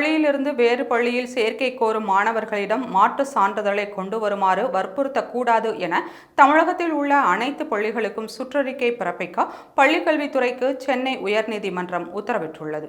பள்ளியிலிருந்து வேறு பள்ளியில் சேர்க்கை கோரும் மாணவர்களிடம் மாற்று சான்றிதழை கொண்டு வருமாறு வற்புறுத்தக்கூடாது என தமிழகத்தில் உள்ள அனைத்து பள்ளிகளுக்கும் சுற்றறிக்கை பிறப்பிக்க பள்ளிக்கல்வித்துறைக்கு சென்னை உயர்நீதிமன்றம் உத்தரவிட்டுள்ளது.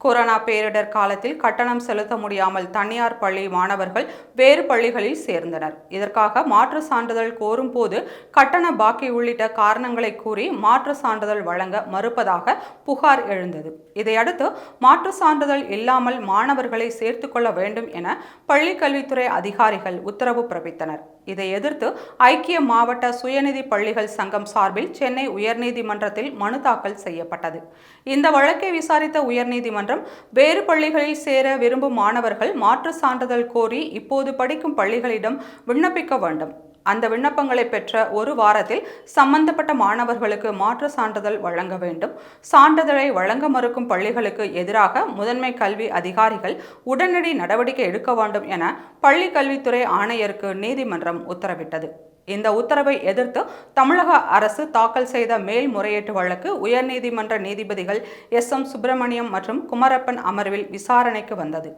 கொரோனா பேரிடர் காலத்தில் கட்டணம் செலுத்த முடியாமல் தனியார் பள்ளி மாணவர்கள் வேறு பள்ளிகளில் சேர்ந்தனர். இதற்காக மாற்று சான்றிதழ் கோரும் போது கட்டண பாக்கி உள்ளிட்ட காரணங்களை கூறி மாற்று சான்றிதழ் வழங்க மறுப்பதாக புகார் எழுந்தது. இதையடுத்து மாற்று சான்றிதழ் இல்லாமல் மாணவர்களை சேர்த்து கொள்ள வேண்டும் என பள்ளிக்கல்வித்துறை அதிகாரிகள் உத்தரவு பிறப்பித்தனர். இதை எதிர்த்து ஐக்கிய மாவட்ட சுயநிதி பள்ளிகள் சங்கம் சார்பில் சென்னை உயர்நீதிமன்றத்தில் மனு தாக்கல் செய்யப்பட்டது. இந்த வழக்கை விசாரித்த உயர்நீதிமன்றம் வேறு பள்ளிகளில் சேர விரும்பும் மாணவர்கள் மாற்று சான்றிதழ் கோரி இப்போது படிக்கும் பள்ளிகளிடம் விண்ணப்பிக்க வேண்டும். அந்த விண்ணப்பங்களை பெற்ற ஒரு வாரத்தில் சம்பந்தப்பட்ட மாணவர்களுக்கு மாற்று சான்றிதழ் வழங்க வேண்டும். சான்றிதழை வழங்க மறுக்கும் பள்ளிகளுக்கு எதிராக முதன்மை கல்வி அதிகாரிகள் உடனடி நடவடிக்கை எடுக்க வேண்டும் என பள்ளி கல்வித்துறை ஆணையருக்கு நீதிமன்றம் உத்தரவிட்டது. இந்த உத்தரவை எதிர்த்து தமிழக அரசு தாக்கல் செய்த மேல்முறையீட்டு வழக்கு உயர்நீதிமன்ற நீதிபதிகள் எஸ் எம் சுப்பிரமணியம் மற்றும் குமரப்பன் அமர்வில் விசாரணைக்கு வந்தது.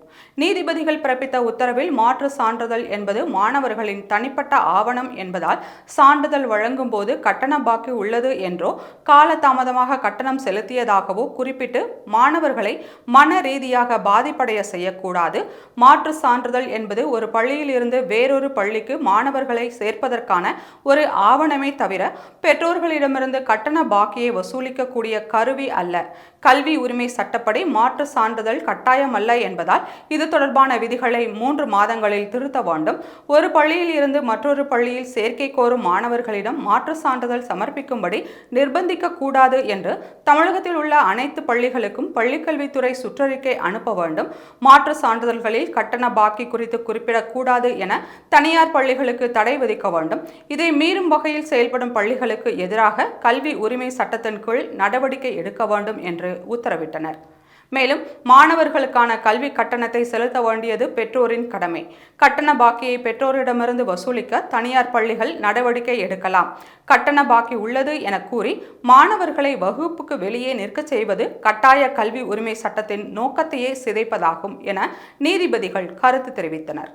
நீதிபதிகள் பிறப்பித்த உத்தரவில் மாற்று சான்றிதழ் என்பது மாணவர்களின் தனிப்பட்ட ஆவணம் என்பதால் சான்றிதழ் வழங்கும் போது கட்டண பாக்கி உள்ளது என்றோ காலதாமதமாக கட்டணம் செலுத்தியதாகவோ குறிப்பிட்டு மாணவர்களை மன ரீதியாக பாதிப்படைய செய்யக்கூடாது. மாற்று சான்றிதழ் என்பது ஒரு பள்ளியில் இருந்து வேறொரு பள்ளிக்கு மாணவர்களை சேர்ப்பதற்கான ஒரு ஆவணமே தவிர பெற்றோர்களிடமிருந்து கட்டண பாக்கியை வசூலிக்கக்கூடிய கருவி அல்ல. கல்வி உரிமை சட்டப்படி மாற்று சான்றிதழ் கட்டாயமல்ல என்பதால் இது தொடர்பான விதிகளை மூன்று மாதங்களில் திருத்த வேண்டும். ஒரு பள்ளியில் இருந்து மற்றொரு பள்ளியில் சேர்க்கை கோரும் மாணவர்களிடம் மாற்று சான்றிதழ் சமர்ப்பிக்கும்படி நிர்பந்திக்க கூடாது என்று தமிழகத்தில் உள்ள அனைத்து பள்ளிகளுக்கும் பள்ளிக்கல்வித்துறை சுற்றறிக்கை அனுப்ப வேண்டும். மாற்று சான்றிதழ்களில் கட்டண பாக்கி குறித்து குறிப்பிடக்கூடாது என தனியார் பள்ளிகளுக்கு தடை விதிக்க வேண்டும். இதை மீறும் வகையில் செயல்படும் பள்ளிகளுக்கு எதிராக கல்வி உரிமை சட்டத்தின் கீழ் நடவடிக்கை எடுக்க வேண்டும் என்று உத்தரவிட்டனர். மேலும் மாணவர்களுக்கான கல்வி கட்டணத்தை செலுத்த வேண்டியது பெற்றோரின் கடமை. கட்டண பாக்கியை பெற்றோரிடமிருந்து வசூலிக்க தனியார் பள்ளிகள் நடவடிக்கை எடுக்கலாம். கட்டண பாக்கி உள்ளது என கூறி மாணவர்களை வகுப்புக்கு வெளியே நிற்கச் செய்வது கட்டாய கல்வி உரிமை சட்டத்தின் நோக்கத்தையே சிதைப்பதாகும் என நீதிபதிகள் கருத்து தெரிவித்தனர்.